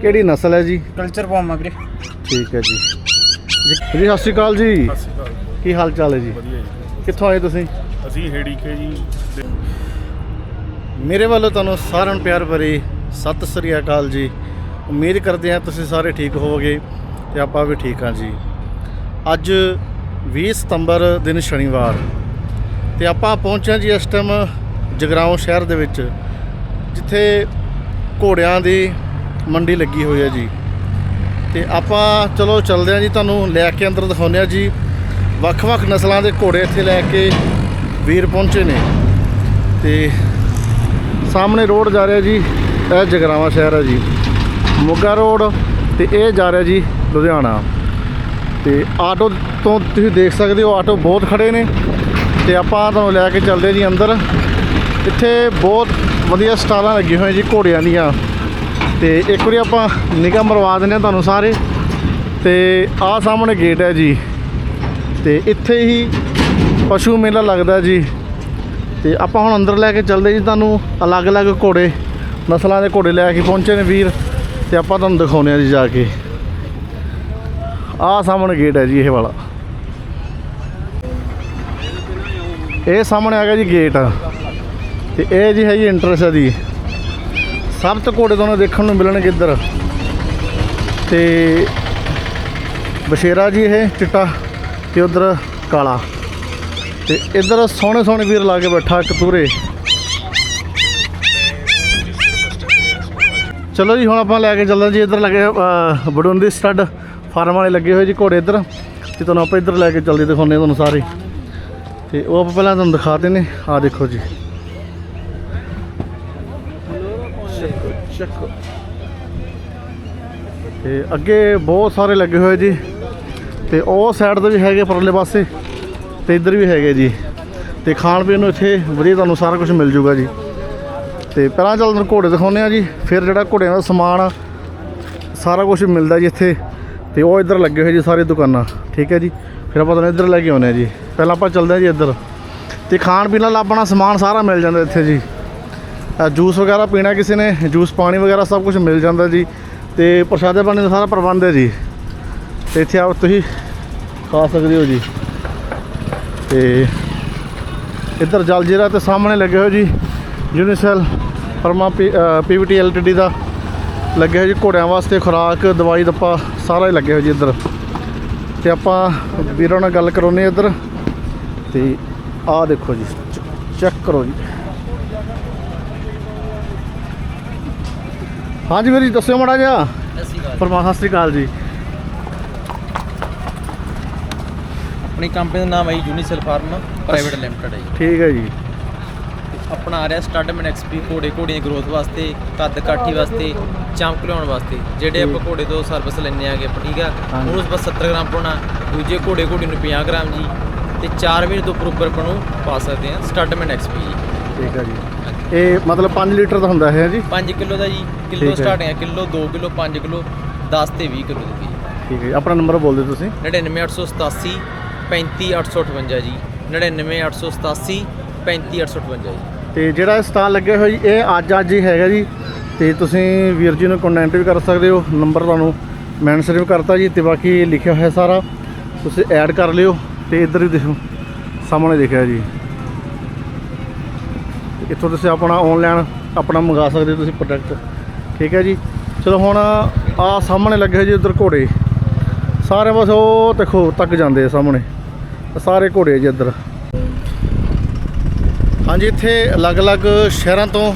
ਕਿਹੜੀ ਨਸਲ ਹੈ ਜੀ? ਕਲਚਰ ਪਾਉਮਾ ਵੀਰੇ ਠੀਕ ਹੈ ਜੀ। ਜੀ ਜੀ, ਸਤਿ ਸ਼੍ਰੀ ਅਕਾਲ ਜੀ। ਸਤਿ ਸ਼੍ਰੀ ਅਕਾਲ ਕੀ ਹਾਲ ਚਾਲ ਹੈ ਜੀ? ਵਧੀਆ ਜੀ। ਕਿੱਥੋਂ ਆਏ ਤੁਸੀਂ? ਅਸੀਂ ਹੇੜੀ ਕੇ ਜੀ ਦੇ- ਮੇਰੇ ਵੱਲੋਂ ਤੁਹਾਨੂੰ ਸਾਰਿਆਂ ਨੂੰ ਪਿਆਰ ਭਰੀ ਸਤਿ ਸ੍ਰੀ ਅਕਾਲ ਜੀ। ਉਮੀਦ ਕਰਦੇ ਹਾਂ ਤੁਸੀਂ ਸਾਰੇ ਠੀਕ ਹੋਵੋਗੇ ਤੇ ਆਪਾਂ ਵੀ ਠੀਕ ਹਾਂ ਜੀ। ਅੱਜ 20 ਸਤੰਬਰ ਦਿਨ ਸ਼ਨੀਵਾਰ ਤੇ ਆਪਾਂ ਪਹੁੰਚੇ ਹਾਂ ਜੀ ਇਸ ਟਾਈਮ ਜਗਰਾਉਂ ਸ਼ਹਿਰ ਦੇ ਵਿੱਚ ਜਿੱਥੇ ਘੋੜਿਆਂ ਦੀ ਮੰਡੀ ਲੱਗੀ ਹੋਈ ਹੈ ਜੀ। ਤੇ ਆਪਾਂ ਚਲੋ ਚੱਲਦੇ ਹਾਂ ਜੀ, ਤੁਹਾਨੂੰ ਲੈ ਕੇ ਅੰਦਰ ਦਿਖਾਉਂਦੇ ਹਾਂ ਜੀ। ਵੱਖ-ਵੱਖ ਨਸਲਾਂ ਦੇ ਘੋੜੇ ਇੱਥੇ ਲੈ ਕੇ ਵੀਰ ਪਹੁੰਚੇ ਨੇ। ਤੇ ਸਾਹਮਣੇ ਰੋਡ ਜਾ ਰਿਹਾ ਜੀ, ਇਹ ਜਗਰਾਵਾਂ ਸ਼ਹਿਰ ਹੈ ਜੀ। ਮੋਗਾ ਰੋਡ ਤੇ ਇਹ ਜਾ ਰਿਹਾ ਜੀ, ਲੁਧਿਆਣਾ। ਤੇ ਆਟੋ ਤੋਂ ਤੁਸੀਂ ਦੇਖ ਸਕਦੇ ਹੋ, ਆਟੋ ਬਹੁਤ ਖੜੇ ਨੇ। ਤੇ ਆਪਾਂ ਤੁਹਾਨੂੰ ਲੈ ਕੇ ਚੱਲਦੇ ਜੀ ਅੰਦਰ। ਇੱਥੇ ਬਹੁਤ ਵਧੀਆ ਸਟਾਲਾਂ ਲੱਗੀਆਂ ਹੋਈਆਂ ਜੀ ਘੋੜਿਆਂ ਦੀਆਂ। ਤੇ ਇੱਕ ਵਾਰੀ ਆਪਾਂ ਨਿਗਾਹ ਮਰਵਾ ਦਿੰਦੇ ਹਾਂ ਤੁਹਾਨੂੰ ਸਾਰੇ। ਤੇ ਆਹ ਸਾਹਮਣੇ ਗੇਟ ਹੈ ਜੀ। ਤੇ ਇੱਥੇ ਹੀ ਪਸ਼ੂ ਮੇਲਾ ਲੱਗਦਾ ਜੀ। ਤੇ ਆਪਾਂ ਹੁਣ ਅੰਦਰ ਲੈ ਕੇ ਚੱਲਦੇ ਜੀ ਤੁਹਾਨੂੰ ਅਲੱਗ-ਅਲੱਗ ਘੋੜੇ, ਨਸਲਾਂ ਦੇ ਘੋੜੇ ਲੈ ਕੇ ਪਹੁੰਚੇ ਨੇ ਵੀਰ। ਤੇ ਆਪਾਂ ਤੁਹਾਨੂੰ ਦਿਖਾਉਂਦੇ ਆ ਜੀ ਜਾ ਕੇ। ਆਹ ਸਾਹਮਣੇ ਗੇਟ ਹੈ ਜੀ ਇਹ ਵਾਲਾ। ਇਹ ਸਾਹਮਣੇ ਆ ਗਿਆ ਜੀ ਗੇਟ ਤੇ ਇਹ ਜੀ ਹੈ ਜੀ ਇੰਟਰਸ ਹੈ ਜੀ। ਸਭ ਤੋਂ ਘੋੜੇ ਤੁਹਾਨੂੰ ਦੇਖਣ ਨੂੰ ਮਿਲਣਗੇ ਇੱਧਰ। ਤੇ ਬਸ਼ੇਰਾ ਜੀ ਇਹ ਚਿੱਟਾ ਤੇ ਉਧਰ ਕਾਲਾ। ਤੇ ਇੱਧਰ ਸੋਹਣੇ ਸੋਹਣੇ ਵੀਰ ਲਾ ਕੇ ਬੈਠਾ ਕਤੂਰੇ ਚਲੋ ਜੀ ਹੁਣ ਆਪਾਂ ਲੈ ਕੇ ਚੱਲਦੇ ਜੀ ਇੱਧਰ ਲੱਗੇ ਅਹ, ਬੜੁੰਦੀ ਸਟੱਡ ਫਾਰਮ ਵਾਲੇ ਲੱਗੇ ਹੋਏ ਜੀ ਘੋੜੇ ਇੱਧਰ। ਤੇ ਤੁਹਾਨੂੰ ਆਪਾਂ ਇੱਧਰ ਲੈ ਕੇ ਚੱਲਦੇ ਦਿਖਾਉਂਦੇ ਹਾਂ ਤੁਹਾਨੂੰ ਸਾਰੇ। ਤੇ ਉਹ ਆਪਾਂ ਪਹਿਲਾਂ ਤੁਹਾਨੂੰ ਦਿਖਾਤੇ ਨੇ ਆ ਦੇਖੋ ਜੀ। ਚੱਕੋ ਤੇ ਅੱਗੇ ਬਹੁਤ ਸਾਰੇ ਲੱਗੇ ਹੋਏ ਜੀ। ਤੇ ਉਹ ਸਾਈਡ ਤੇ ਵੀ ਹੈਗੇ ਪਰਲੇ ਪਾਸੇ। ਤੇ ਇੱਧਰ ਵੀ ਹੈਗੇ ਜੀ। ਤੇ ਖਾਣ ਪੀਣ ਨੂੰ ਇੱਥੇ ਵਧੀਆ ਤੁਹਾਨੂੰ ਸਾਰਾ ਕੁਝ ਮਿਲ ਜੂਗਾ ਜੀ। ਤੇ ਪਹਿਲਾਂ ਚੱਲ ਤੁਹਾਨੂੰ ਘੋੜੇ ਦਿਖਾਉਂਦੇ ਆ ਜੀ। ਫਿਰ ਜਿਹੜਾ ਘੋੜਿਆਂ ਦਾ ਸਮਾਨ ਆ, ਸਾਰਾ ਕੁਝ ਮਿਲਦਾ ਜੀ ਇੱਥੇ। ਤੇ ਉਹ ਇੱਧਰ ਲੱਗੇ ਹੋਏ ਜੀ ਸਾਰੇ ਦੁਕਾਨਾਂ। ਠੀਕ ਹੈ ਜੀ। ਫਿਰ ਆਪਾਂ ਤੁਹਾਨੂੰ ਇੱਧਰ ਲੈ ਕੇ ਆਉਂਦੇ ਆ ਜੀ। ਪਹਿਲਾਂ ਆਪਾਂ ਚੱਲਦੇ ਆ ਜੀ ਇੱਧਰ। ਤੇ ਖਾਣ ਪੀਣ ਵਾਲਾ ਆਪਣਾ ਸਮਾਨ ਸਾਰਾ ਮਿਲ ਜਾਂਦਾ ਇੱਥੇ ਜੀ। ਜੂਸ ਵਗੈਰਾ ਪੀਣਾ ਕਿਸੇ ਨੇ, ਜੂਸ ਪਾਣੀ ਵਗੈਰਾ ਸਭ ਕੁਝ ਮਿਲ ਜਾਂਦਾ ਜੀ। ਤੇ ਪ੍ਰਸ਼ਾਦੇ ਪਾਣੀ ਦਾ ਸਾਰਾ ਪ੍ਰਬੰਧ ਹੈ ਜੀ। ਤੇ ਇੱਥੇ ਆਓ, ਤੁਸੀਂ ਖਾ ਸਕਦੇ ਹੋ ਜੀ। ਤੇ ਇੱਧਰ ਜਲਜੀਰਾ ਤੇ ਸਾਹਮਣੇ ਲੱਗੇ ਹੋ ਜੀ ਯੂਨੀਸੈਲ ਪਰਮਾ ਪੀਵੀਟੀ ਐਲਟੀਡੀ ਦਾ ਲੱਗਿਆ ਜੀ, ਘੋੜਿਆਂ ਵਾਸਤੇ ਖੁਰਾਕ, ਦਵਾਈ ਦੱਪਾ, ਸਾਰਾ ਹੀ ਲੱਗਿਆ ਹੋਇਆ ਜੀ ਇੱਧਰ। ਤੇ ਆਪਾਂ ਵੀਰਾਂ ਨਾਲ ਗੱਲ ਕਰਾਉਨੇ ਇੱਧਰ। ਤੇ ਆਹ ਦੇਖੋ ਜੀ, ਚੈੱਕ ਕਰੋ ਜੀ। ਹਾਂਜੀ ਵੀਰ ਜੀ ਦੱਸਿਓ ਮਾੜਾ ਜਿਹਾ। ਪਰਮਾ ਸਤਿ ਸ਼੍ਰੀ ਅਕਾਲ ਜੀ। ਆਪਣੀ ਕੰਪਨੀ ਦਾ ਨਾਮ ਹੈ ਯੂਨੀਸੈਲ ਫਾਰਮ ਪ੍ਰਾਈਵੇਟ ਲਿਮਟਿਡ ਹੈ ਜੀ। ਠੀਕ ਹੈ ਜੀ। ਆਪਣਾ ਆ ਰਿਹਾ ਸਟਾਰਟਮੈਂਟ ਐਕਸਪੀ ਘੋੜੇ ਘੋੜੀਆਂ ਦੀ ਗਰੋਥ ਵਾਸਤੇ ਕੱਦ ਕਾਠੀ ਵਾਸਤੇ ਚਮਕ ਲਿਆਉਣ ਵਾਸਤੇ ਜਿਹੜੇ ਆਪਾਂ ਘੋੜੇ ਤੋਂ ਸਰਵਿਸ ਲੈਣੇ ਆਗੇ ਆਪਾਂ ਠੀਕ ਆ। ਉਹਨੂੰ ਬਸ 70 ਗ੍ਰਾਮ ਪਾਉਣਾ ਦੂਜੇ ਘੋੜੇ ਘੋੜੀ ਨੂੰ 50 ਗ੍ਰਾਮ ਜੀ ਤੇ 4 ਮਹੀਨੇ ਤੋਂ ਉੱਪਰ ਉੱਪਰ ਆਪਾਂ ਨੂੰ ਪਾ ਸਕਦੇ ਆ ਸਟਾਰਟਮੈਂਟ ਐਕਸਪੀ ਜੀ। ਠੀਕ ਹੈ ਜੀ। ਇਹ ਮਤਲਬ 5 ਲੀਟਰ ਦਾ ਹੁੰਦਾ ਹੈ ਜੀ? 5 ਕਿਲੋ ਦਾ ਜੀ ਠੀਕ ਕਿਲੋ ਹੈ। ਸਟਾਰਟਿੰਗ ਹੈ ਕਿਲੋ 2 ਕਿਲੋ 5 ਕਿਲੋ 10 ਤੇ 20 ਕਿਲੋ ਦੀ। ਠੀਕ ਹੈ ਜੀ। ਆਪਣਾ ਨੰਬਰ ਬੋਲ ਦਿਓ ਤੁਸੀਂ 99887 35858 ਜੀ। 99887 35858 ਜੀ। ਤੇ ਜਿਹੜਾ ਇਹ ਸਟਾਲ ਲੱਗਿਆ ਹੋਇਆ ਜੀ ਇਹ ਅੱਜ ਅੱਜ ਹੀ ਹੈਗਾ ਜੀ। ਤੇ ਤੁਸੀਂ ਵੀਰ ਜੀ ਨੂੰ ਕੰਟੈਕਟ ਵੀ ਕਰ ਸਕਦੇ ਹੋ ਨੰਬਰ ਤੁਹਾਨੂੰ ਮੈਂਸ਼ਨ ਵੀ ਕਰਤਾ ਜੀ ਤੇ ਬਾਕੀ ਲਿਖਿਆ ਹੋਇਆ ਸਾਰਾ। ਤੁਸੀਂ ਐਡ ਕਰ ਲਿਓ ਤੇ ਇੱਧਰ ਵੀ ਦੇਖੋ ਸਾਹਮਣੇ ਦਿਖਿਆ ਜੀ। ਇੱਥੋਂ ਤੁਸੀਂ ਆਪਣਾ ਆਨਲਾਈਨ ਆਪਣਾ ਮੰਗਾ ਸਕਦੇ ਹੋ ਤੁਸੀਂ ਪ੍ਰੋਡਕਟ ਠੀਕ ਹੈ ਜੀ? ਚਲੋ ਹੁਣ ਆ ਸਾਹਮਣੇ ਲੱਗੇ ਹੋਏ ਜੀ ਉੱਧਰ ਘੋੜੇ। ਸਾਰੇ ਬਸ ਉਹ ਦੇਖੋ, ਤੱਕ ਜਾਂਦੇ ਆ ਸਾਹਮਣੇ। ਸਾਰੇ ਘੋੜੇ ਆ ਜੀ ਇੱਧਰ। ਹਾਂਜੀ, ਇੱਥੇ ਅਲੱਗ-ਅਲੱਗ ਸ਼ਹਿਰਾਂ ਤੋਂ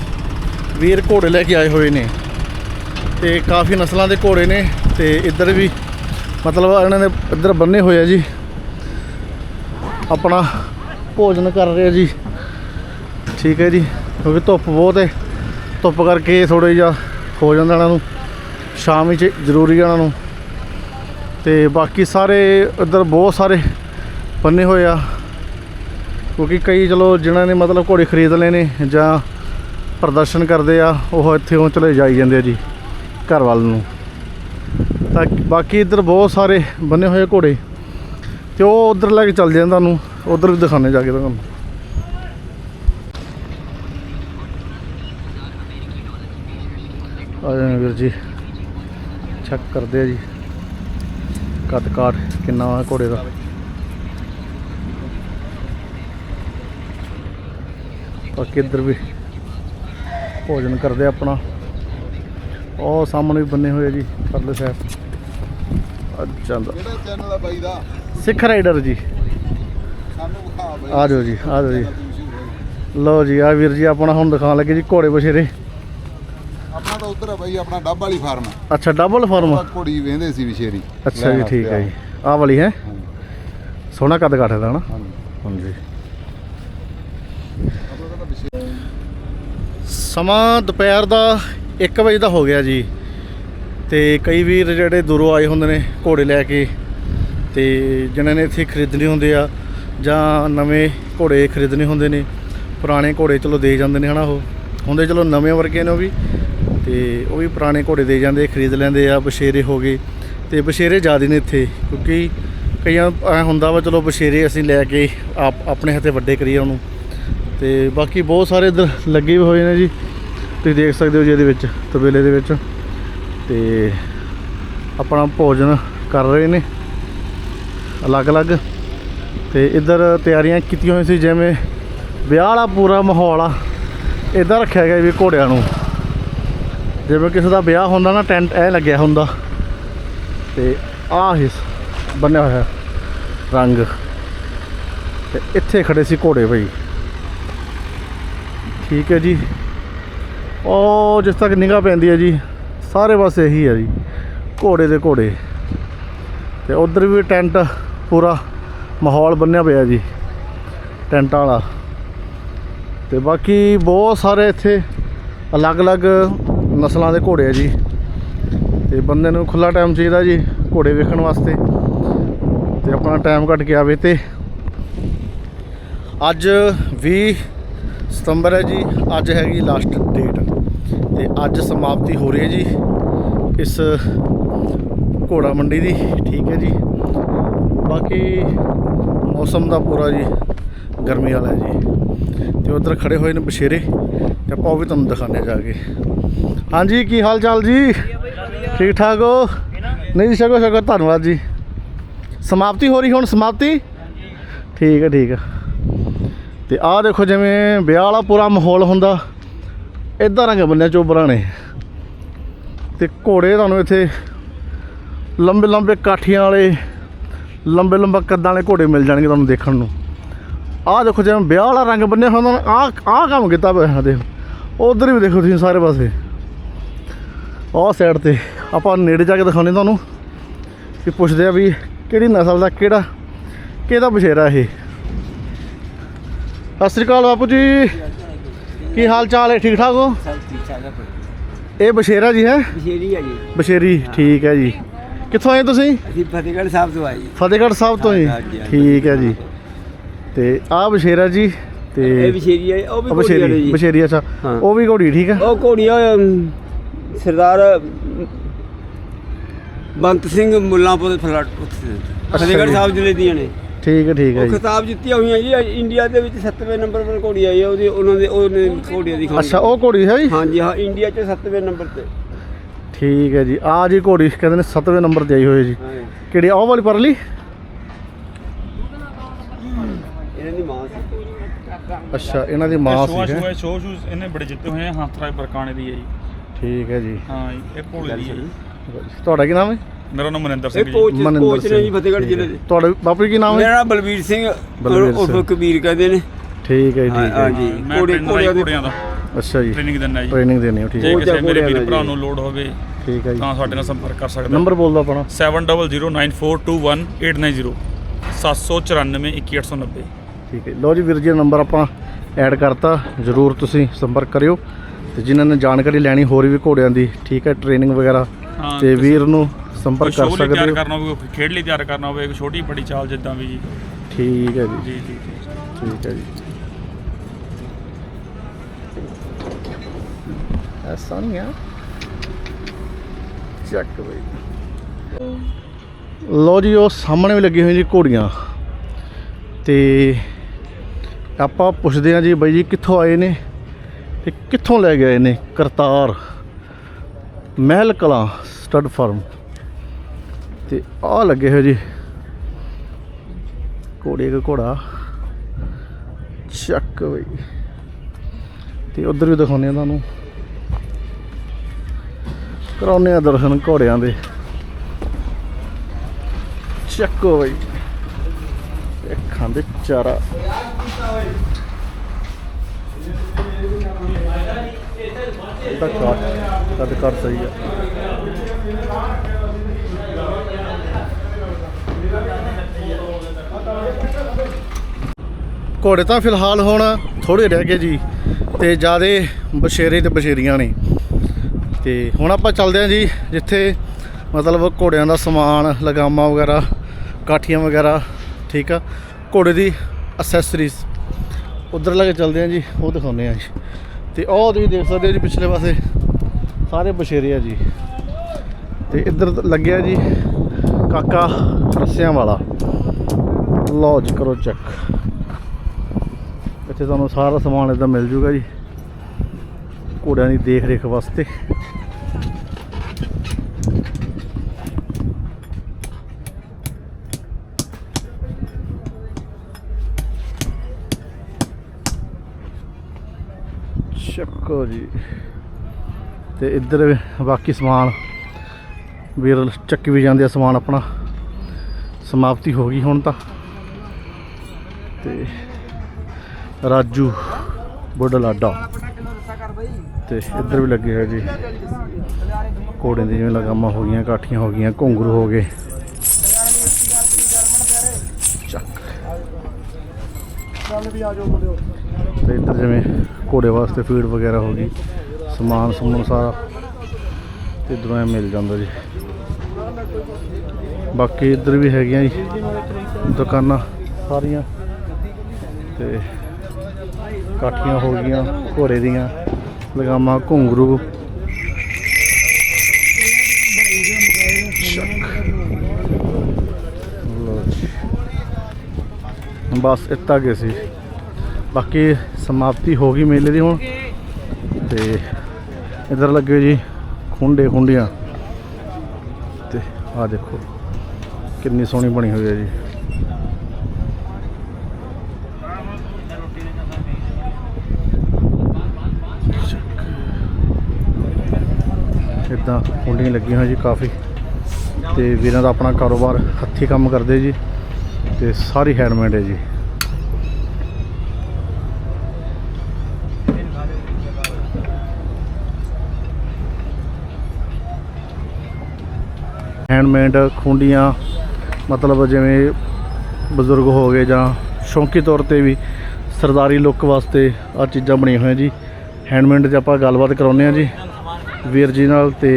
ਵੀਰ ਘੋੜੇ ਲੈ ਕੇ ਆਏ ਹੋਏ ਨੇ। ਤੇ ਕਾਫੀ ਨਸਲਾਂ ਦੇ ਘੋੜੇ ਨੇ ਤੇ ਇੱਧਰ ਵੀ ਮਤਲਬ ਇਹਨਾਂ ਦੇ ਇੱਧਰ ਬੰਨੇ ਹੋਏ ਆ ਜੀ। ਆਪਣਾ ਭੋਜਨ ਕਰ ਰਹੇ ਆ ਜੀ। ਠੀਕ ਹੈ ਜੀ, ਕਿਉਂਕਿ ਧੁੱਪ ਬਹੁਤ ਹੈ। ਧੁੱਪ ਕਰਕੇ ਥੋੜ੍ਹਾ ਜਿਹਾ ਹੋ ਜਾਂਦਾ ਇਹਨਾਂ ਨੂੰ। ਸ਼ਾਮ ਵਿੱਚ ਜ਼ਰੂਰੀ ਆ ਇਹਨਾਂ ਨੂੰ। ਤੇ ਬਾਕੀ ਸਾਰੇ ਇੱਧਰ ਬਹੁਤ ਸਾਰੇ ਬੰਨੇ ਹੋਏ ਆ। ਕਿਉਂਕਿ ਕਈ ਚਲੋ ਜਿਨ੍ਹਾਂ ਨੇ ਮਤਲਬ ਘੋੜੇ ਖਰੀਦ ਲਏ ਨੇ ਜਾਂ ਪ੍ਰਦਰਸ਼ਨ ਕਰਦੇ ਆ, ਉਹ ਇੱਥੇ ਉਹ ਚਲੇ ਜਾਈ ਜਾਂਦੇ ਆ ਜੀ ਘਰ ਵੱਲ ਨੂੰ। ਤਾਂ ਬਾਕੀ ਇੱਧਰ ਬਹੁਤ ਸਾਰੇ ਬੰਨੇ ਹੋਏ ਘੋੜੇ। ਤੇ ਉਹ ਉਧਰ ਲੈ ਕੇ ਚੱਲ ਜਾਂਦੇ ਤੁਹਾਨੂੰ। ਉਧਰ ਵੀ ਦਿਖਾਣੇ ਜਾ ਕੇ ਤੁਹਾਨੂੰ। ਆ ਜਾਣਾ ਵੀਰ ਜੀ। ਚੈੱਕ ਕਰਦੇ ਆ ਜੀ। ਕੱਦ ਕਾਠ ਕਿੰਨਾ ਹੈ ਘੋੜੇ ਦਾ। ਬਾਕੀ ਇੱਧਰ ਵੀ ਭੋਜਨ ਕਰਦੇ ਆਪਣਾ। ਉਹ ਸਾਹਮਣੇ ਵੀ ਬੰਨੇ ਹੋਏ ਜੀ ਪਰਲੇ ਸਾਹਿਬ ਅੱਛਾ ਦਾ ਕਿਹੜਾ ਚੈਨਲ ਆ ਬਾਈ ਦਾ? ਸਿੱਖ ਰਾਈਡਰ ਜੀ। ਸਾਨੂੰ ਵਿਖਾ ਬਾਈ। ਆ ਜਾਓ ਜੀ ਆ ਜਾਓ ਜੀ। ਲਓ ਜੀ ਆ ਵੀਰ ਜੀ ਆਪਣਾ ਹੁਣ ਦਿਖਾਉਣ ਲੱਗੇ ਜੀ ਘੋੜੇ ਬਸ਼ੇਰੇ ਤਾਂ ਉਧਰ ਆ ਬਾਈ ਆਪਣਾ ਡੱਬ ਵਾਲੀ ਫਾਰਮ ਅੱਛਾ ਡਬਲ ਫਾਰਮ ਆਪਾਂ ਘੋੜੀ ਵੇਂਦੇ ਸੀ ਵਿਸ਼ੇਰੀ ਅੱਛਾ ਜੀ ਠੀਕ ਹੈ ਜੀ। ਆਹ ਵਾਲੀ ਹੈ? ਸੋਹਣਾ ਕੱਦ ਕਾਠ ਦਾ ਹਨਾ? ਹਾਂਜੀ। ਹਾਂਜੀ। ਆਪਣਾ ਤਾਂ ਵਿਸ਼ੇਰੀ ਸਮਾਂ ਦੁਪਹਿਰ ਦਾ 1 ਵਜੇ ਦਾ ਹੋ ਗਿਆ ਜੀ। ਤੇ ਕਈ ਵੀਰ ਜਿਹੜੇ ਦੂਰੋਂ ਆਏ ਹੁੰਦੇ ਨੇ ਘੋੜੇ ਲੈ ਕੇ ਤੇ ਜਿਨ੍ਹਾਂ ਨੇ ਇੱਥੇ ਖਰੀਦਣੇ ਹੁੰਦੇ ਆ ਜਾਂ ਨਵੇਂ ਘੋੜੇ ਖਰੀਦਣੇ ਹੁੰਦੇ ਨੇ ਪੁਰਾਣੇ ਘੋੜੇ ਚਲੋ ਦੇ ਜਾਂਦੇ ਨੇ ਹਨਾ ਉਹ। ਹੁੰਦੇ ਚਲੋ ਨਵੇਂ ਵਰਗੇ ਨੇ ਉਹ ਵੀ ਤੇ ਉਹ ਵੀ ਪੁਰਾਣੇ ਘੋੜੇ ਦੇ ਜਾਂਦੇ, ਖਰੀਦ ਲੈਂਦੇ ਆ ਬਸ਼ੇਰੇ ਹੋ ਗਏ ਤੇ ਬਸ਼ੇਰੇ ਜ਼ਿਆਦਾ ਨੇ ਇੱਥੇ ਕਿਉਂਕਿ ਕਈਆਂ ਐ ਹੁੰਦਾ ਵਾ, ਚਲੋ ਬਸ਼ੇਰੇ ਅਸੀਂ ਲੈ ਕੇ ਆਪ, ਆਪਣੇ ਹੱਥੇ ਵੱਡੇ ਕਰੀਏ ਉਹਨੂੰ ਤੇ ਬਾਕੀ ਬਹੁਤ ਸਾਰੇ ਇੱਧਰ ਲੱਗੇ ਵੀ ਹੋਏ ਨੇ ਜੀ। ਤੁਸੀਂ ਦੇਖ ਸਕਦੇ ਹੋ ਜੀ ਇਹਦੇ ਵਿੱਚ, ਤਬੇਲੇ ਦੇ ਵਿੱਚ ਤੇ ਆਪਣਾ ਭੋਜਨ ਕਰ ਰਹੇ ਨੇ ਅਲੱਗ-ਅਲੱਗ ਤੇ ਇੱਧਰ ਤਿਆਰੀਆਂ ਕੀਤੀਆਂ ਹੋਈਆਂ ਸੀ, ਜਿਵੇਂ ਵਿਆਹ ਵਾਲਾ ਪੂਰਾ ਮਾਹੌਲ ਆ। ਇੱਧਰ ਰੱਖਿਆ ਗਿਆ ਵੀ ਘੋੜਿਆਂ ਨੂੰ। ਜਿਵੇਂ ਕਿਸੇ ਦਾ ਵਿਆਹ ਹੁੰਦਾ ਨਾ, ਟੈਂਟ ਇਹ ਲੱਗਿਆ ਹੁੰਦਾ। ਤੇ ਆਹ ਹਿੱਸ ਬੰਨਿਆ ਹੋਇਆ ਰੰਗ। ਤੇ ਇੱਥੇ ਖੜੇ ਸੀ ਘੋੜੇ ਭਾਈ ਠੀਕ ਹੈ ਜੀ। ਉਹ ਜਿਸ ਤੱਕ ਨਿਗਾਹ ਪੈਂਦੀ ਹੈ ਜੀ, ਸਾਰੇ ਪਾਸੇ ਇਹੀ ਹੈ ਜੀ, ਘੋੜੇ ਦੇ ਘੋੜੇ। ਤੇ ਉਧਰ ਵੀ ਟੈਂਟ ਪੂਰਾ ਮਾਹੌਲ ਬੰਨਿਆ ਪਿਆ ਜੀ, ਟੈਂਟਾਂ ਵਾਲਾ। ਤੇ ਬਾਕੀ ਬਹੁਤ ਸਾਰੇ ਇੱਥੇ ਅਲੱਗ-ਅਲੱਗ ਨਸਲਾਂ ਦੇ ਘੋੜੇ ਆ ਜੀ। ਤੇ ਬੰਦੇ ਨੂੰ ਖੁੱਲਾ ਟਾਈਮ ਚਾਹੀਦਾ ਜੀ, ਘੋੜੇ ਵੇਖਣ ਵਾਸਤੇ। ਤੇ ਆਪਣਾ ਟਾਈਮ ਕੱਢ ਕੇ ਆਵੇ ਤੇ। ਅੱਜ 20 ਸਤੰਬਰ ਹੈ ਜੀ, ਅੱਜ ਹੈਗੀ ਲਾਸਟ ਡੇਟ ਤੇ ਅੱਜ ਸਮਾਪਤੀ ਹੋ ਰਹੀ ਹੈ ਜੀ, ਇਸ ਘੋੜਾ ਮੰਡੀ ਦੀ, ਠੀਕ ਹੈ ਜੀ। ਬਾਕੀ ਮੌਸਮ ਦਾ ਪੂਰਾ ਜੀ। ਗਰਮੀ ਵਾਲਾ ਹੈ ਜੀ। ਤੇ ਉਧਰ ਖੜੇ ਹੋਏ ਨੇ ਬਸ਼ੇਰੇ, ਤੇ ਆਪਾਂ ਉਹ ਵੀ ਤੁਹਾਨੂੰ ਦਿਖਾਣੇ ਜਾ ਕੇ। ਹਾਂਜੀ, ਕੀ ਹਾਲ ਚਾਲ ਜੀ? ਠੀਕ ਠਾਕ ਹੋ? ਨਹੀਂ ਜੀ ਸ਼ਕੋ ਸ਼ਕੋ ਧੰਨਵਾਦ ਜੀ। ਸਮਾਪਤੀ ਹੋ ਰਹੀ ਹੁਣ, ਸਮਾਪਤੀ? ਠੀਕ ਹੈ ਠੀਕ ਹੈ। ਤੇ ਆਹ ਦੇਖੋ ਜਿਵੇਂ ਵਿਆਹ ਵਾਲਾ ਪੂਰਾ ਮਾਹੌਲ ਹੁੰਦਾ। ਇਦਾਂ ਰੰਗ ਬੰਨਿਆ ਚੋਬਰਾਂ ਨੇ। ਤੇ ਘੋੜੇ ਤੁਹਾਨੂੰ ਇੱਥੇ ਲੰਬੇ ਲੰਬੇ ਕਾਠੀਆਂ ਵਾਲੇ ਲੰਬੇ ਲੰਬਾ ਕੱਦਾਂ ਵਾਲੇ ਘੋੜੇ ਮਿਲ ਜਾਣਗੇ ਤੁਹਾਨੂੰ ਦੇਖਣ ਨੂੰ। ਆਹ ਦੇਖੋ ਜਿਵੇਂ ਵਿਆਹ ਵਾਲਾ ਰੰਗ ਬੰਨਿਆ ਹੁੰਦਾ ਨਾ ਆਹ ਆਹ ਕੰਮ ਕੀਤਾ ਪਿਆ ਦੇਖੋ। ਉਧਰ ਵੀ ਦੇਖੋ ਤੁਸੀਂ ਸਾਰੇ ਪਾਸੇ। ਆਹ ਸਾਈਡ ਤੇ ਆਪਾਂ ਨੇੜੇ ਜਾ ਕੇ ਦਿਖਾਉਂਦੇ ਤੁਹਾਨੂੰ ਕਿ ਪੁੱਛਦੇ ਆ ਵੀ ਕਿਹੜੀ ਨਸਲ ਦਾ ਕਿਹੜਾ ਕਿਹਦਾ ਬਸ਼ੇਰਾ ਇਹ। ਸਤਿ ਸ੍ਰੀ ਅਕਾਲ ਬਾਪੂ ਜੀ। ਕੀ ਹਾਲ ਚਾਲ ਹੈ? ਠੀਕ ਠਾਕ ਹੋ? ਇਹ ਬਸ਼ੇਰਾ ਜੀ ਹੈ? ਬਸ਼ੇਰੀ ਹੈ ਜੀ। ਬਸ਼ੇਰੀ ਠੀਕ ਹੈ ਜੀ। ਕਿੱਥੋਂ ਆਏ ਤੁਸੀਂ? ਅਸੀਂ ਫਤਿਹਗੜ੍ਹ ਸਾਹਿਬ ਤੋਂ ਆਏ ਜੀ। ਫਤਿਹਗੜ੍ਹ ਸਾਹਿਬ ਤੋਂ ਜੀ। ਠੀਕ ਹੈ ਜੀ। ਤੇ ਆਹ ਬਸ਼ੇਰਾ ਜੀ ਤੇ ਇਹ ਬਸ਼ੇਰੀ ਹੈ ਉਹ ਵੀ ਘੋੜੀ ਵਾਲੇ ਬਸ਼ੇਰੀ ਜੀ। ਬਸ਼ੇਰੀ ਅੱਛਾ। ਹਾਂ। ਉਹ ਵੀ ਘੋੜੀ ਠੀਕ ਹੈ ਉਹ ਘੋੜੀਆਂ ਅਮ, ਸਰਦਾਰ ਅਮ, ਬੰਤ ਸਿੰਘ ਮੁੱਲਾਂਪੁਰ ਦੇ ਫਲੱਟ ਉੱਥੇ ਫਤਿਹਗੜ੍ਹ ਜੀ। ਸਾਹਿਬ ਜ਼ਿਲ੍ਹੇ ਦੀਆਂ ਨੇ। ਠੀਕ ਹੈ ਠੀਕ ਹੈ ਉਹ ਜੀ। ਖਿਤਾਬ ਜਿੱਤੀਆਂ ਹੋਈਆਂ ਜੀ ਇੰਡੀਆ ਦੇ ਵਿੱਚ 7ਵੇਂ ਨੰਬਰ 'ਤੇ ਘੋੜੀ ਆਈ ਹੈ ਉਹਦੀ ਉਹਨਾਂ ਦੇ ਉਹਨੇ ਘੋੜੀਆਂ ਦੀ ਅੱਛਾ ਉਹ ਘੋੜੀ ਹੈ ਜੀ? ਹਾਂਜੀ ਹਾਂ ਇੰਡੀਆ 'ਚ 7ਵੇਂ ਨੰਬਰ ਤੇ। ਠੀਕ ਹੈ ਜੀ। ਆਹ ਜੀ ਘੋੜੀ ਕਹਿੰਦੇ ਨੇ 7ਵੇਂ ਨੰਬਰ ਤੇ ਆਈ ਹੋਈ ਹੈ ਜੀ। ਕਿਹੜੀ ਆਹ ਵਾਲੀ ਪਰਲੀ ਇਹਨਾਂ ਦੀ ਮਾਂ ਸੀ ਅੱਛਾ ਇਹਨਾਂ ਦੀ ਮਾਂ ਸੀ ਹੈਂ? ਸ਼ੋਆ ਸ਼ੋ ਸ਼ੂਜ਼ ਇਹਨੇ ਬੜੇ ਜਿੱਤੇ ਹੋਏ ਆ ਹੰਥਰਾਏ ਬਰਕਾਣੇ ਦੀ ਹੈ ਜੀ। ਠੀਕ ਹੈ ਜੀ। ਹਾਂ ਜੀ, ਇਹ ਭੋਲੇ ਦੀ ਹੈ ਜੀ। ਤੁਹਾਡਾ ਕੀ ਨਾਮ ਹੈ? ਮੇਰਾ ਨਾਮ ਮਨਿੰਦਰ ਇਹ ਸਿੰਘ ਜੀ। ਕੋਚ ਨੇ ਜੀ। ਫਤਿਹਗੜ੍ਹ ਜ਼ਿਲ੍ਹੇ। ਦੇ। ਤੁਹਾਡਾ ਬਾਪੂ ਜੀ ਕੀ ਨਾਮ ਮੇਰਾ ਹੈ ਨਾਮ ਬਲਬੀਰ ਸਿੰਘ ਬਲਬੀਰ ਸਿੰਘ। ਉਰਫ ਕਬੀਰ ਕਹਿੰਦੇ ਨੇ। ਠੀਕ ਹੈ ਜੀ, ਠੀਕ ਹੈ ਹਾਂ ਜੀ। ਮੈਂ ਟ੍ਰੇਨਰ ਘੋੜਿਆਂ ਦੇ ਅੱਛਾ ਜੀ। ਟ੍ਰੇਨਿੰਗ ਦਿੰਦਾ ਜੀ। ਟ੍ਰੇਨਿੰਗ ਦੇਣੀ ਹੋ ਠੀਕ ਜੇ ਹੈ। ਕਿਸੇ ਮੇਰੇ ਵੀਰ ਦਾ ਭਰਾ ਜੀ। ਨੂੰ ਲੋਡ ਹੋਵੇ ਠੀਕ ਹੈ ਜੀ। ਤਾਂ ਸਾਡੇ ਨਾਲ ਸੰਪਰਕ ਕਰ ਸਕਦਾ। ਨੰਬਰ ਬੋਲ ਦਿਓ ਆਪਣਾ 7009421890 794211890 ਠੀਕ ਹੈ। ਲਓ ਜੀ ਵੀਰ ਜੀ ਨੰਬਰ ਆਪਾਂ ਐਡ ਕਰਤਾ। ਜਰੂਰ ਤੁਸੀਂ ਸੰਪਰਕ ਕਰਿਓ। ਤੇ ਜਿਨ੍ਹਾਂ ਨੇ ਜਾਣਕਾਰੀ ਲੈਣੀ ਹੋਰ ਵੀ ਘੋੜਿਆਂ ਦੀ ਠੀਕ ਹੈ ਟ੍ਰੇਨਿੰਗ ਵਗੈਰਾ ਤੇ ਵੀਰ ਨੂੰ ਸੰਪਰਕ ਕਰ ਸਕਦੇ ਤਿਆਰ ਹੋ। ਕਰਨਾ ਹੋਵੇ ਖੇਡ ਲਈ ਤਿਆਰ ਕਰਨਾ ਹੋਵੇ ਕੋਈ ਛੋਟੀ ਬੜੀ ਚਾਲ ਜਿੱਦਾਂ ਵੀ ਜੀ। ਠੀਕ ਹੈ ਜੀ। ਜੀ ਜੀ ਜੀ। ਠੀਕ ਹੈ ਜੀ। ਐਸਾ ਨਹੀਂ ਆ ਚੱਕ ਬਈ। ਲੋ ਜੀ ਉਹ ਸਾਹਮਣੇ ਵੀ ਲੱਗੀ ਹੋਈ ਜੀ ਘੋੜੀਆਂ। ਤੇ ਆਪਾਂ ਪੁੱਛਦੇ ਹਾਂ ਜੀ ਬਾਈ ਜੀ ਕਿੱਥੋਂ ਆਏ ਨੇ ਤੇ ਕਿੱਥੋਂ ਲੈ ਗਏ ਨੇ ਕਰਤਾਰ ਮਹਿਲ ਕਲਾਂ ਸਟੱਡ ਫਾਰਮ। ਤੇ ਆ ਲੱਗੇ ਹੋਏ ਜੀ। ਘੋੜੇ ਦਾ ਘੋੜਾ। ਚੱਕ ਬਈ। ਤੇ ਉਧਰ ਵੀ ਦਿਖਾਉਂਦੇ ਆ ਤੁਹਾਨੂੰ। ਕਰਾਉਂਦੇ ਆ ਦਰਸ਼ਨ ਘੋੜਿਆਂ ਦੇ। ਚੱਕੋ ਬਈ। ਇਹ ਖਾਂਦੇ ਚਾਰਾ। ਇਹਦਾ ਕੱਟ ਕੱਦ ਕਰ ਸਹੀ ਆ। ਘੋੜੇ ਤਾਂ ਫਿਲਹਾਲ ਹੁਣ ਥੋੜੇ ਰਹਿ ਗਏ ਜੀ ਤੇ ਜਿਆਦੇ ਬਸ਼ੇਰੇ ਤੇ ਬਸ਼ੇਰੀਆਂ ਨੇ। ਤੇ ਹੁਣ ਆਪਾਂ ਚੱਲਦੇ ਹਾਂ ਜੀ ਜਿੱਥੇ ਮਤਲਬ ਘੋੜਿਆਂ ਦਾ ਸਮਾਨ, ਲਗਾਮਾਂ ਵਗੈਰਾ, ਕਾਠੀਆਂ ਵਗੈਰਾ ਠੀਕ ਆ। ਘੋੜੇ ਦੀ ਅਸੈਸਰੀਜ਼ ਉਧਰ ਲੈ ਕੇ ਚੱਲਦੇ ਆ ਜੀ, ਉਹ ਦਿਖਾਉਂਦੇ ਹਾਂ ਜੀ। ਤੇ ਉਹ ਤੁਸੀਂ ਦੇਖ ਸਕਦੇ ਹੋ ਜੀ ਪਿਛਲੇ ਪਾਸੇ, ਸਾਰੇ ਬਸ਼ੇਰੇ ਆ ਜੀ। ਤੇ ਇੱਧਰ ਲੱਗਿਆ ਜੀ ਕਾਕਾ ਰੱਸਿਆਂ ਵਾਲਾ। ਲਓ ਜੀ, ਕਰੋ ਚੈੱਕ ਇੱਥੇ ਤੁਹਾਨੂੰ ਸਾਰਾ ਸਮਾਨ ਇਦਾਂ ਮਿਲ ਜੂਗਾ ਜੀ। ਘੋੜਿਆਂ ਦੀ ਦੇਖ ਰੇਖ ਵਾਸਤੇ। ਚੱਕੋ ਜੀ। ਤੇ ਇੱਧਰ ਬਾਕੀ ਸਮਾਨ, ਵੀਰ ਚੱਕੀ ਵੀ ਜਾਂਦੇ ਆ, ਸਮਾਨ ਆਪਣਾ। ਸਮਾਪਤੀ ਹੋ ਗਈ ਹੁਣ ਤਾਂ। ਤੇ ਰਾਜੂ ਬੁੱਢਾ ਲਾਡਾ। ਤੇ ਇੱਧਰ ਵੀ ਲੱਗੇ ਹੋਏ ਜੀ। ਘੋੜੇ ਦੀ ਜਿਵੇਂ ਲਗਾਮਾਂ ਹੋ ਗਈਆਂ, ਕਾਠੀਆਂ ਹੋ ਗਈਆਂ, ਘੁੰਗਰੂ ਹੋ ਗਏ। ਚੱਕ। ਤੇ ਇੱਧਰ ਜਿਵੇਂ ਘੋੜੇ ਵਾਸਤੇ ਫੀਡ ਵਗੈਰਾ ਹੋ ਗਈ, ਸਮਾਨ ਸਮੂਨ ਸਾਰਾ, ਤੇ ਇੱਧਰੋਂ ਇਹ ਮਿਲ ਜਾਂਦਾ ਜੀ। ਬਾਕੀ ਇੱਧਰ ਵੀ ਹੈਗੀਆਂ ਜੀ, ਦੁਕਾਨਾਂ ਸਾਰੀਆਂ, ਤੇ ਕਾਠੀਆਂ ਹੋ ਗਈਆਂ, ਘੋੜੇ ਦੀਆਂ ਲਗਾਮਾਂ ਘੁੰਗਰੂ। ਬਸ ਇੱਤਾ ਗਏ ਸੀ। ਬਾਕੀ ਸਮਾਪਤੀ ਹੋ ਗਈ ਮੇਲੇ ਦੀ ਹੁਣ। ਤੇ ਇਧਰ ਲੱਗੇ ਜੀ ਖੁੰਡੇ ਖੁੰਡੀਆਂ। ਤੇ ਆ ਦੇਖੋ, ਕਿੰਨੀ ਸੋਹਣੀ ਬਣੀ ਹੋਈ ਹੈ ਜੀ। ਇਦਾਂ ਖੁੰਡੀਆਂ ਲੱਗੀਆਂ ਹੋਈਆਂ ਜੀ ਕਾਫੀ। ਤੇ ਵੀਰਾਂ ਦਾ ਆਪਣਾ ਕਾਰੋਬਾਰ, ਹੱਥੀ ਕੰਮ ਕਰਦੇ ਜੀ। ਤੇ ਸਾਰੀ ਹੈਂਡਮੇਡ ਹੈ ਜੀ। ਹੈਂਡਮੇਡ ਖੁੰਡੀਆਂ ਮਤਲਬ ਜਿਵੇਂ ਬਜ਼ੁਰਗ ਹੋ ਗਏ ਜਾਂ ਸ਼ੌਂਕੀ ਤੌਰ ਤੇ ਵੀ ਸਰਦਾਰੀ ਲੁੱਕ ਵਾਸਤੇ ਆ ਚੀਜ਼ਾਂ ਬਣੀਆਂ ਹੋਈਆਂ ਜੀ। ਹੈਂਡਮੇਡ 'ਚ ਆਪਾਂ ਗੱਲਬਾਤ ਕਰਾਉਂਦੇ ਆ ਜੀ। ਵੀਰ ਜੀ ਨਾਲ ਤੇ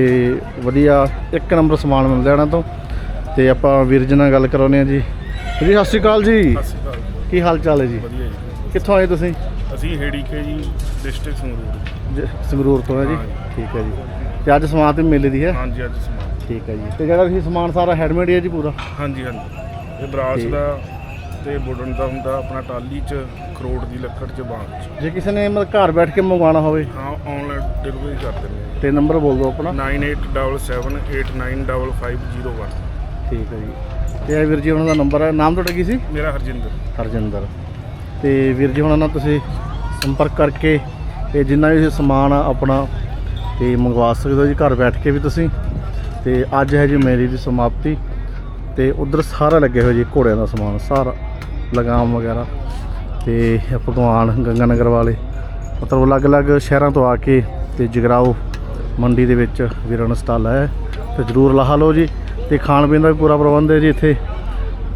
ਵਧੀਆ ਇੱਕ ਨੰਬਰ ਸਮਾਨ ਮਿਲਦਾ ਇਹਨਾਂ ਤੋਂ। ਤੇ ਆਪਾਂ ਵੀਰ ਜੀ ਨਾਲ ਗੱਲ ਕਰਾਉਂਦੇ ਆ ਜੀ। ਜੀ ਸਤਿ ਸ਼੍ਰੀ ਅਕਾਲ ਜੀ। ਕੀ ਹਾਲ ਚਾਲ ਹੈ ਜੀ? ਵਧੀਆ ਜੀ ਕਿੱਥੋਂ ਆਏ ਤੁਸੀਂ? ਅਸੀਂ ਹੇੜੀਕੇ ਜੀ ਡਿਸਟ੍ਰਿਕਟ ਸੰਗਰੂਰ ਜ- ਸੰਗਰੂਰ ਤੋਂ ਹੈ ਜੀ। ਠੀਕ ਹੈ ਜੀ। ਤੇ ਅੱਜ ਸਮਾਨ ਤੇ ਮੇਲੇ ਦੀ ਹੈ? ਹਾਂਜੀ ਅੱਜ ਸਮਾਨ ਠੀਕ ਹੈ ਜੀ ਤੇ ਜਿਹੜਾ ਤੁਸੀਂ ਸਮਾਨ ਸਾਰਾ ਹੈਂਡਮੇਡ ਹੀ ਹੈ ਜੀ ਪੂਰਾ ਹਾਂਜੀ ਹਾਂਜੀ ਇਹ ਬਰਾਸ। ਦਾ ਤੇ ਵੁਡਨ ਦਾ ਹੁੰਦਾ ਆਪਣਾ ਟਾਲੀ ਚ ਖਰੋਟ ਦੀ ਲੱਕੜ ਚ ਬਾਂਸ ਚ ਜੇ ਕਿਸੇ ਨੇ ਮਤਲਬ ਘਰ ਬੈਠ ਕੇ ਮੰਗਵਾਉਣਾ ਹੋਵੇ ਹਾਂ ਆਨਲਾਈਨ ਡਿਲੀਵਰੀ ਕਰ ਦਿੰਦੇ ਤੇ ਨੰਬਰ ਬੋਲ ਦਿਓ ਆਪਣਾ ਹਾਂ 9877895501 ਠੀਕ ਹੈ ਜੀ ਤੇ ਇਹ ਵੀਰ ਜੀ ਉਹਨਾਂ ਦਾ ਨੰਬਰ ਹੈ ਨਾਮ ਤੁਹਾਡਾ ਕੀ ਸੀ ਮੇਰਾ ਹਰਜਿੰਦਰ ਹਰਜਿੰਦਰ ਤੇ ਵੀਰ ਜੀ ਉਹਨਾਂ ਨਾਲ ਤੁਸੀਂ ਸੰਪਰਕ ਕਰਕੇ ਤੇ ਜਿੰਨਾ ਵੀ ਸਮਾਨ ਆ ਆਪਣਾ ਤੇ ਮੰਗਵਾ ਸਕਦੇ ਹੋ ਜੀ ਘਰ ਬੈਠ ਕੇ ਵੀ ਤੁਸੀਂ ਤੇ ਅੱਜ ਹੈ ਜੀ ਮੇਰੀ ਦੀ ਸਮਾਪਤੀ। ਤੇ ਉਧਰ ਸਾਰਾ ਲੱਗੇ ਹੋਏ ਜੀ ਘੋੜਿਆਂ ਦਾ ਸਮਾਨ, ਸਾਰਾ ਲਗਾਮ ਵਗੈਰਾ। ਤੇ ਭਗਵਾਨ ਗੰਗਾ ਨਗਰ ਵਾਲੇ, ਮਤਲਬ ਅਲੱਗ-ਅਲੱਗ ਸ਼ਹਿਰਾਂ ਤੋਂ ਆ ਕੇ ਤੇ ਜਗਰਾਓ ਮੰਡੀ ਦੇ ਵਿੱਚ ਵੀਰਾਂ ਸਟਾਲ ਹੈ। ਤੇ ਜਰੂਰ ਲਾਹ ਲਓ ਜੀ। ਤੇ ਖਾਣ ਪੀਣ ਦਾ ਵੀ ਪੂਰਾ ਪ੍ਰਬੰਧ ਹੈ ਜੀ ਇੱਥੇ।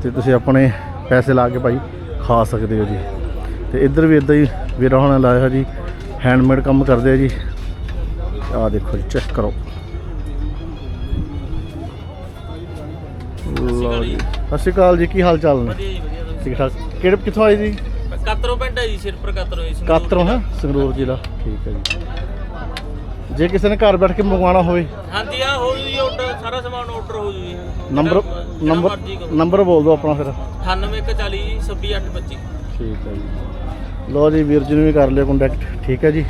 ਤੇ ਤੁਸੀਂ ਆਪਣੇ ਪੈਸੇ ਲਾ ਕੇ ਭਾਈ ਖਾ ਸਕਦੇ ਹੋ ਜੀ। ਤੇ ਇੱਧਰ ਵੀ ਇਦਾਂ ਹੀ ਵੀਰਾਂ ਹੋਣਾ ਲਾਇਆ ਜੀ। ਹੈਂਡਮੇਡ ਕੰਮ ਕਰਦੇ ਆ ਜੀ। ਆਹ ਦੇਖੋ ਜੀ ਚੈੱਕ ਕਰੋ। ਲਓ ਜੀ। ਸਤਿ ਸ਼੍ਰੀ ਅਕਾਲ ਜੀ ਕੀ ਹਾਲ ਚਾਲ ਨੇ? ਵਧੀਆ ਜੀ ਵਧੀਆ ਤੁਸੀਂ ਠੀਕ ਠਾਕ। ਕਿਹੜੇ ਕਿੱਥੋਂ ਆਏ ਜੀ? ਕਾਤਰੋਂ ਪਿੰਡ ਹੈ ਜੀ ਸਿਰਪੁਰ ਕਾਤਰੋਂ ਜੀ ਸੰਗਰੂਰ ਕਾਤਰੋਂ ਹੈ ਸੰਗਰੂਰ ਜ਼ਿਲ੍ਹਾ। ਠੀਕ ਹੈ ਜੀ। ਜੇ ਕਿਸੇ ਨੇ ਘਰ ਬੈਠ ਕੇ ਮੰਗਵਾਉਣਾ ਹੋਵੇ। ਹਾਂਜੀ ਆ ਹੋ ਜੂ ਜੀ ਆਰਡਰ ਸਾਰਾ ਸਮਾਨ ਆਰਡਰ ਹੋ ਜੂ ਜੀ। Number number. ਨੰਬਰ ਬੋਲ ਦਿਓ ਆਪਣਾ ਫਿਰ। 9840 26825 ਠੀਕ ਹੈ ਜੀ। ਲੋ ਜੀ ਵੀਰ ਜੀ ਨੂੰ ਵੀ ਕਰ ਲਿਓ ਕੰਟੈਕਟ ਠੀਕ ਹੈ ਜੀ।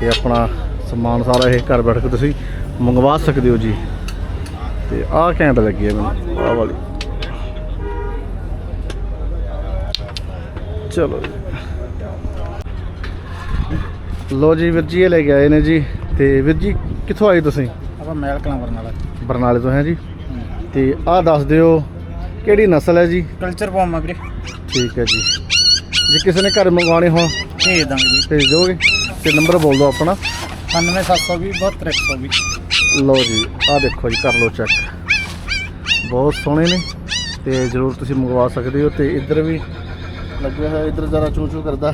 ਤੇ ਆਪਣਾ ਸਮਾਨ ਸਾਰਾ ਇਹ ਘਰ ਬੈਠ ਕੇ ਤੁਸੀਂ ਮੰਗਵਾ ਸਕਦੇ ਹੋ ਜੀ। ਤੇ ਆਹ ਘੈਂਟ ਲੱਗੀ ਹੈ ਮੈਨੂੰ ਆਹ ਵਾਲੀ। ਚਲੋ। ਲੋ ਜੀ ਵੀਰ ਜੀ ਇਹ ਲੈ ਕੇ ਆਏ ਨੇ ਜੀ। ਤੇ ਵੀਰ ਜੀ ਕਿੱਥੋਂ ਆਏ ਤੁਸੀਂ? ਆਪਾਂ ਮੈਲ ਕਲਾਂ ਬਰਨਾਲਾ। ਬਰਨਾਲੇ ਤੋਂ ਹੈ ਜੀ। ਤੇ ਆਹ ਦੱਸ ਦਿਓ ਕਿਹੜੀ ਨਸਲ ਹੈ ਜੀ? ਕਲਚਰ ਪਾਉਮਾ ਵੀਰੇ। ਠੀਕ ਹੈ ਜੀ। ਜੇ ਕਿਸੇ ਨੇ ਘਰ ਮੰਗਵਾਉਣੇ ਹੋਣ ਭੇਜ ਦਾਂਗੇ ਜੀ। ਭੇਜ ਦਿਓਗੇ? ਤੇ ਨੰਬਰ ਬੋਲ ਦਿਓ ਆਪਣਾ। 97720 72120 ਲਓ ਜੀ, ਆਹ ਦੇਖੋ ਜੀ, ਕਰ ਲਓ ਚੈੱਕ ਬਹੁਤ ਸੋਹਣੇ ਨੇ ਤੇ ਜਰੂਰ ਤੁਸੀਂ ਮੰਗਵਾ ਸਕਦੇ ਹੋ ਤੇ ਇੱਧਰ ਵੀ ਲੱਗਿਆ ਹੋਇਆ, ਇੱਧਰ ਜ਼ਰਾ ਚੂ ਚੂ ਕਰਦਾ।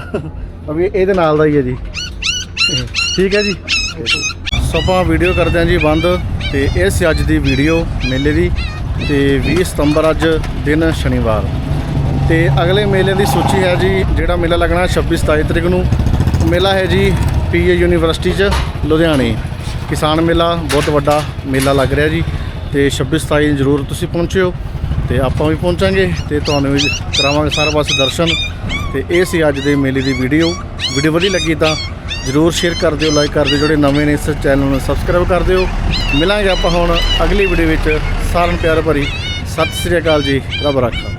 ਅਭੀ ਇਹਦੇ ਨਾਲ ਦਾ ਹੀ ਹੈ ਜੀ। ਠੀਕ ਹੈ ਜੀ। ਸੋ ਵੀਡੀਓ ਕਰਦੇ ਹਾਂ ਜੀ ਬੰਦ ਤੇ ਇਹ ਸੀ ਅੱਜ ਦੀ ਵੀਡੀਓ ਮੇਲੇ ਦੀ ਤੇ 20 ਸਤੰਬਰ ਅੱਜ ਦਿਨ ਸ਼ਨੀਵਾਰ। ਤੇ ਅਗਲੇ ਮੇਲੇ ਦੀ ਸੂਚੀ ਹੈ ਜੀ, ਜਿਹੜਾ ਮੇਲਾ ਲੱਗਣਾ 26 27 ਤਰੀਕ ਨੂੰ। ਮੇਲਾ ਹੈ ਜੀ ਪੀਏ ਯੂਨੀਵਰਸਿਟੀ 'ਚ, ਲੁਧਿਆਣੇ। ਕਿਸਾਨ ਮੇਲਾ, ਬਹੁਤ ਵੱਡਾ ਮੇਲਾ ਲੱਗ ਰਿਹਾ ਜੀ। ਤੇ 26 27 ਜ਼ਰੂਰ ਤੁਸੀਂ ਪਹੁੰਚਿਓ ਤੇ ਆਪਾਂ ਵੀ ਪਹੁੰਚਾਂਗੇ ਤੇ ਤੁਹਾਨੂੰ ਵੀ ਕਰਾਵਾਂਗੇ ਸਾਰੇ ਪਾਸੇ ਦਰਸ਼ਨ। ਤੇ ਇਹ ਸੀ ਅੱਜ ਦੇ ਮੇਲੇ ਦੀ ਵੀਡੀਓ। ਵੀਡੀਓ ਵਧੀਆ ਲੱਗੀ ਤਾਂ ਜ਼ਰੂਰ ਸ਼ੇਅਰ ਕਰ ਦਿਓ, ਲਾਈਕ ਕਰ ਦਿਓ, ਜਿਹੜੇ ਨਵੇਂ ਨੇ ਇਸ ਚੈਨਲ ਨੂੰ ਸਬਸਕ੍ਰਾਈਬ ਕਰ ਦਿਓ। ਮਿਲਾਂਗੇ ਆਪਾਂ ਹੁਣ ਅਗਲੀ ਵੀਡੀਓ ਵਿੱਚ। ਸਾਰਿਆਂ ਨੂੰ ਪਿਆਰ ਭਰੀ। ਸਤਿ ਸ੍ਰੀ ਅਕਾਲ ਜੀ। ਰੱਬ ਰਾਖਾ।